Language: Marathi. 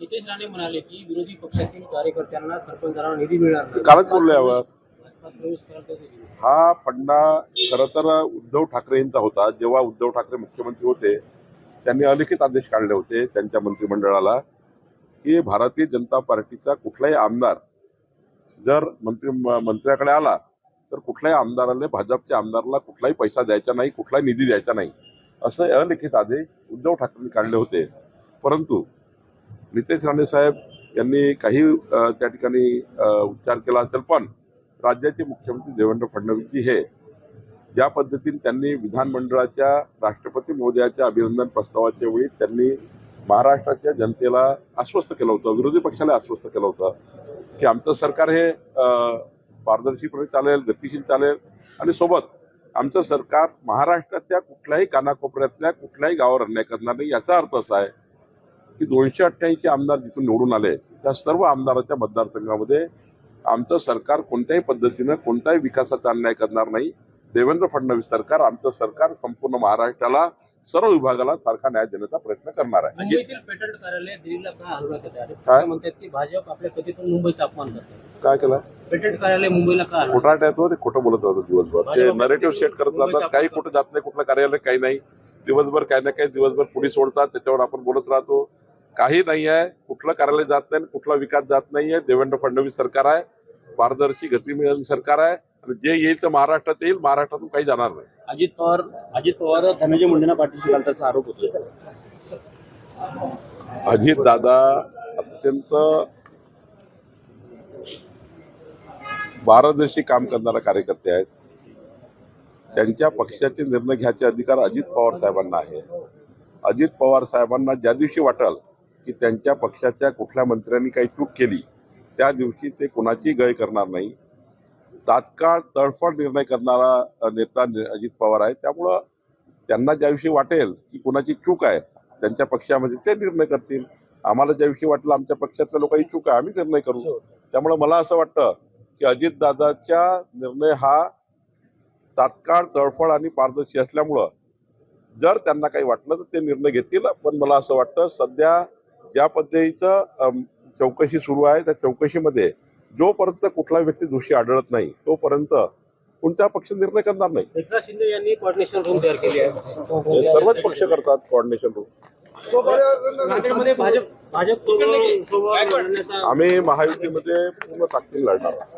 नितेश राणे म्हणाले की विरोधी पक्षातील कार्यकर्त्यांना सरपंचांना निधी मिळणार नाही. कालच बोलले यावर. हा फंडा खरं तर उद्धव ठाकरेंचा होता. जेव्हा उद्धव ठाकरे मुख्यमंत्री होते त्यांनी अलिखित आदेश काढले होते त्यांच्या मंत्रिमंडळाला की भारतीय जनता पार्टीचा कुठलाही आमदार जर मंत्री मंत्र्याकडे आला तर कुठल्याही आमदाराला भाजपच्या आमदाराला कुठलाही पैसा द्यायचा नाही कुठलाही निधी द्यायचा नाही. असं अलिखित आदेश उद्धव ठाकरेंनी काढले होते. परंतु नितेश राणे साहेब यांनी काही त्या ठिकाणी उच्चार केला असेल पण राज्याचे मुख्यमंत्री देवेंद्र फडणवीसजी हे ज्या पद्धतीने त्यांनी विधानमंडळाच्या राष्ट्रपती महोदयाच्या अभिनंदन प्रस्तावाच्या वेळी त्यांनी महाराष्ट्राच्या जनतेला आश्वस्त केलं होतं विरोधी पक्षाला आश्वस्त केलं होतं की आमचं सरकार हे पारदर्शीपणे चालेल गतिशील चालेल आणि सोबत आमचं सरकार महाराष्ट्रातल्या कुठल्याही कानाकोपऱ्यातल्या कुठल्याही गावावर अन्याय करणार नाही याचा अर्थ असा आहे की दोनशे अठ्ठ्याऐंशी आमदार जिथून निवडून आले त्या सर्व आमदाराच्या मतदारसंघामध्ये आमचं सरकार कोणत्याही पद्धतीनं कोणत्याही विकासाचा अन्याय करणार नाही. देवेंद्र फडणवीस सरकार आमचं सरकार संपूर्ण महाराष्ट्राला सर्व विभागाला सारखा न्याय देण्याचा प्रयत्न करणार आहे. मुंबईतील पेटंट कार्यालय दिल्लीला का हलवण्यात येत आहे काय? ते म्हणतात की भाजप आपल्या कथेतून मुंबईचा अपमान करते. काय केलं? पेटंट कार्यालय मुंबईला का हलवलं येतो ते खोटं बोलत होतं दिवसभर. ते नरेटिव्ह सेट करत राहतात काही कुठं जात नाही कुठलं कार्यालय काही नाही. दिवसभर काही ना काही दिवसभर पुढे सोडतात त्याच्यावर आपण बोलत राहतो. काही नाही आहे कुठलं कार्यालय जात नाही कुठला विकास जात नाहीये. देवेंद्र फडणवीस सरकार आहे पारदर्शी गती मिळाली सरकार आहे आणि जे येईल तर महाराष्ट्रात येईल महाराष्ट्रातून काही जाणार नाही. अजित पवार अजित पवार धनंजय मुंडेंना पाठीशी घालताचा आरोप होतोय. अजित दादा अत्यंत पारदर्शी काम करणारा कार्यकर्ते आहेत. त्यांच्या पक्षाचे निर्णय घ्यायचे अधिकार अजित पवार साहेबांना आहे. अजित पवार साहेबांना ज्या दिवशी वाटेल की त्यांच्या पक्षाच्या कुठल्या मंत्र्यांनी काही चूक केली त्या दिवशी ते कुणाची गय करणार नाही. तात्काळ तडफड निर्णय करणारा नेता अजित पवार आहे. त्यामुळं त्यांना ज्या दिवशी वाटेल की कुणाची चूक आहे त्यांच्या पक्षामध्ये ते निर्णय करतील. आम्हाला ज्या दिवशी वाटलं आमच्या पक्षातल्या लोकांची चूक आहे आम्ही निर्णय करू. त्यामुळे मला असं वाटतं की अजितदादाच्या निर्णय हा तात्काळ तळफळ आणि पारदर्शी असल्यामुळं जर त्यांना काही वाटलं तर ते निर्णय घेतील. पण मला असं वाटतं सध्या ज्या पद्धतीचं चौकशी सुरू आहे त्या चौकशीमध्ये जोपर्यंत कुठला व्यक्ती दोषी आढळत नाही तोपर्यंत कोणत्या पक्ष निर्णय करणार नाही. एकनाथ शिंदे यांनी कोऑर्डिनेशन रूम तयार केली आहे. सर्वच पक्ष करतात कोऑर्डिनेशन रूम भाजप भाजप आम्ही महायुतीमध्ये पूर्ण ताकदीने लढणार आहोत.